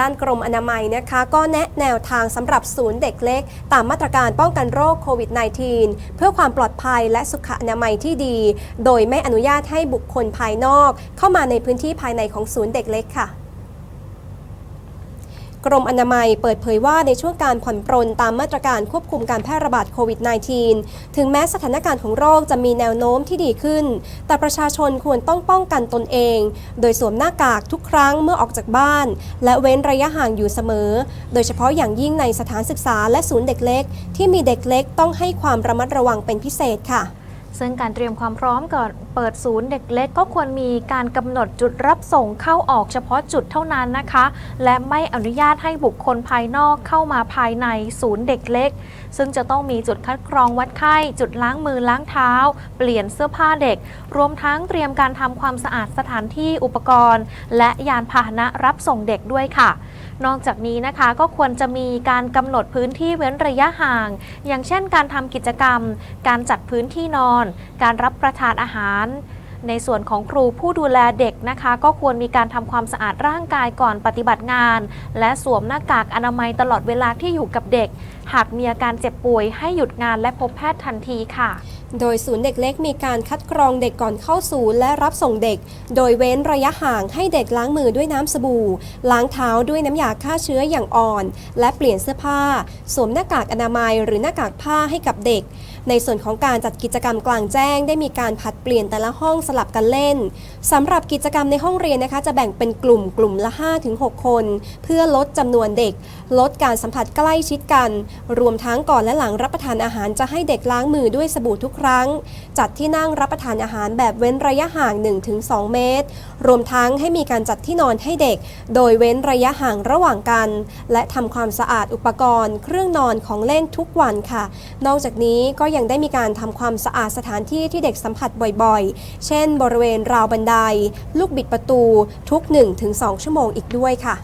ด้านกรมอนามัยนะคะก็แนะแนวทางสำหรับศูนย์เด็กเล็ก ตามมาตรการป้องกันโรคโควิด -19 เพื่อความปลอดภัยและสุขอนามัยที่ดี โดยไม่อนุญาตให้บุคคลภายนอก เข้ามาในพื้นที่ภายในของศูนย์เด็กเล็กค่ะ กรมอนามัยเปิดเผยว่าในช่วงการผ่อนปรนตามมาตรการควบคุมการแพร่ระบาดโควิด -19 ถึงแม้สถานการณ์ของโรคจะมีแนวโน้มที่ดีขึ้น แต่ประชาชนควรต้องป้องกันตนเอง โดยสวมหน้ากากทุกครั้งเมื่อออกจากบ้าน และเว้นระยะห่างอยู่เสมอ โดยเฉพาะอย่างยิ่งในสถานศึกษาและศูนย์เด็กเล็ก ที่มีเด็กเล็กต้องให้ความระมัดระวังเป็นพิเศษค่ะ ซึ่งการเตรียมความพร้อมก่อนเปิดศูนย์เด็กเล็ก ก็ควรมีการกำหนดจุดรับส่งเข้าออกเฉพาะจุดเท่านั้นนะคะ และไม่อนุญาตให้บุคคลภายนอกเข้ามาภายในศูนย์เด็กเล็ก ซึ่งจะต้องมีจุดคัดกรองวัดไข้ จุดล้างมือล้างเท้า เปลี่ยนเสื้อผ้าเด็ก รวมทั้งเตรียมการทำความสะอาดสถานที่อุปกรณ์ และยานพาหนะรับส่งเด็กด้วยค่ะนอกจากนี้นะคะก็ควรจะมีการกำหนดพื้นที่เว้นระยะห่าง อย่างเช่นการทำกิจกรรม การจัดพื้นที่นอน การรับประทานอาหาร ในส่วนของครูผู้ดูแลเด็กนะคะ ก็ควรมีการทำความสะอาดร่างกายก่อนปฏิบัติงาน และสวมหน้ากากอนามัยตลอดเวลาที่อยู่กับเด็ก หากมีอาการเจ็บป่วยให้หยุดงานและพบแพทย์ทันทีค่ะ โดยศูนย์เด็กเล็กมีการคัดกรองเด็กก่อนเข้าศูนย์และรับส่งเด็ก โดยเว้นระยะห่างให้เด็กล้างมือด้วยน้ำสบู่ ล้างเท้าด้วยน้ำยาฆ่าเชื้ออย่างอ่อน และเปลี่ยนเสื้อผ้า สวมหน้ากากอนามัยหรือหน้ากากผ้าให้กับเด็ก ในส่วนของการจัดกิจกรรมกลางแจ้ง ได้มีการผัดเปลี่ยนแต่ละห้องสลับกันเล่นสำหรับกิจกรรมในห้องเรียนนะคะ จะแบ่งเป็นกลุ่มกลุ่มละ 5-6 คน เพื่อลดจำนวนเด็ก ลดการสัมผัสใกล้ชิดกัน รวมทั้งก่อนและหลังรับประทานอาหารจะให้เด็กล้างมือด้วยสบู่ทุกครั้ง จัดที่นั่งรับประทานอาหารแบบเว้นระยะห่าง 1-2 เมตร รวมทั้งให้มีการจัดที่นอนให้เด็ก โดยเว้นระยะห่างระหว่างกัน และทำความสะอาดอุปกรณ์ เครื่องนอนของเล่นทุกวันค่ะ นอกจากนี้ก็ยังได้มีการทำความสะอาดสถานที่ที่เด็กสัมผัสบ่อยๆ เช่น่น บริเวณราวบันได ลูกบิดประตูทุก 1-2 ชั่วโมงอีกด้วยค่ะ